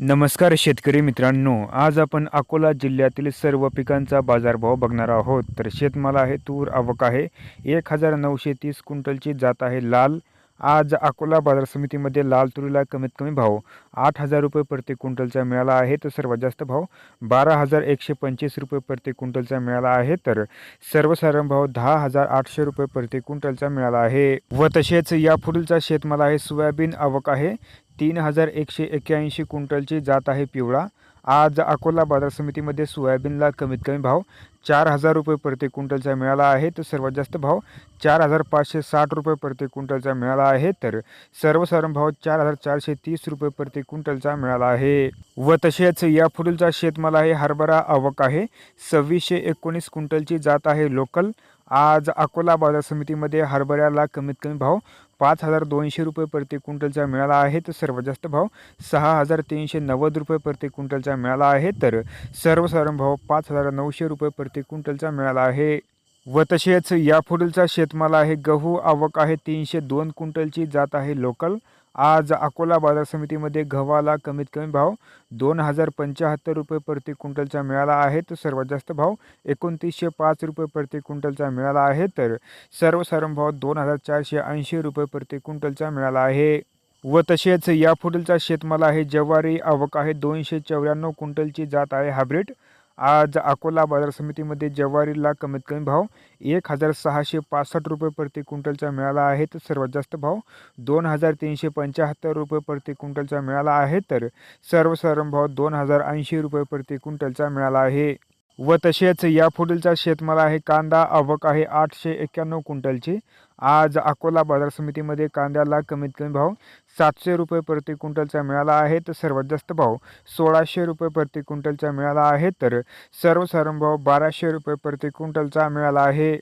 नमस्कार शेतकरी मित्रांनो आज आपण अकोला जिल्ह्यातील सर्व पिकांचा बाजारभाव बघणार आहोत. तर शेतमाल आहे तूर आवक आहे. एक हजार नऊशे तीस क्विंटलची जात आहे लाल. आज अकोला बाजार समितीमध्ये लाल तुरीला कमीत कमी भाव आठ हजार रुपये प्रति क्विंटलचा मिळाला आहे तर सर्वात जास्त भाव बारा हजार एकशे पंचवीस रुपये प्रति क्विंटलचा मिळाला आहे तर सर्वसाधारण भाव दहा हजार आठशे रुपये प्रति क्विंटलचा मिळाला आहे. व तसेच यापुढीलचा शेतमाल आहे सोयाबीन आवक आहे तीन हजार एकशे एक्क्याऐंशी क्विंटलची जात आहे पिवळा. आज अकोला बाजार समितीमध्ये सोयाबीनला कमीत कमी भाव चार हजार रुपये प्रति क्विंटलचा मिळाला आहे. तर सर्वात जास्त भाव चार हजार पाचशे साठ रुपये प्रति क्विंटलचा मिळाला आहे. तर सर्वसाधारण भाव चार हजार चारशे तीस रुपये प्रति क्विंटलचा मिळाला आहे. व तसेच या पुढीलचा शेतमाल आहे. हरभरा आवक आहे. सव्वीसशे एकोणीस क्विंटलची जात आहे लोकल. आज अकोला बाजार समितीमध्ये हरभऱ्याला कमीत कमी भाव पाच हजार दोनशे रुपये प्रति क्विंटलचा मिळाला आहे. तर सर्वात जास्त भाव सहा हजार तीनशे नव्वद रुपये प्रति क्विंटलचा मिळाला आहे. तर सर्वसाधारण भाव पाच हजार नऊशे रुपये प्रति क्विंटलचा मिळाला आहे. व तसेच यापुढीलचा शेतमाल आहे. गहू आवक आहे तीनशे दोन क्विंटलची. जात आहे लोकल. आज अकोला बाजार समितीमध्ये गव्हाला कमीत कमी भाव दोन हजार पंच्याहत्तर रुपये प्रति क्विंटलचा मिळाला आहे. तर सर्वात जास्त भाव एकोणतीसशे पाच रुपये प्रति क्विंटलचा मिळाला आहे. तर सर्वसाधारण भाव दोन हजार चारशे ऐंशी रुपये प्रति क्विंटलचा मिळाला आहे. व तसेच या यापुढीलचा शेतमाल आहे. ज्वारी आवक आहे दोनशे चौऱ्याण्णव क्विंटलची जात आहे. हायब्रिड आज अकोला बाजार समितीमध्ये ज्वारीला कमीत कमी भाव एक हजार सहाशे पासष्ट रुपये प्रति क्विंटलचा मिळाला आहे. तर सर्वात जास्त भाव दोन हजार तीनशे पंच्याहत्तर रुपये प्रति क्विंटलचा मिळाला आहे. तर सर्वसाधारण भाव दोन हजार ऐंशी रुपये प्रति क्विंटलचा मिळाला आहे. व तसेच यापुढीलचा शेतमाल आहे. कांदा आवक आहे आठशे एक्क्याण्णव क्विंटलची. आज अकोला बाजार समितीमध्ये कांद्याला कमीत कमी भाव सातशे रुपये प्रति क्विंटलचा मिळाला आहे. तर सर्वात जास्त भाव सोळाशे रुपये प्रति क्विंटलचा मिळाला आहे. तर सर्वसाधारण भाव बाराशे रुपये प्रति क्विंटलचा मिळाला आहे.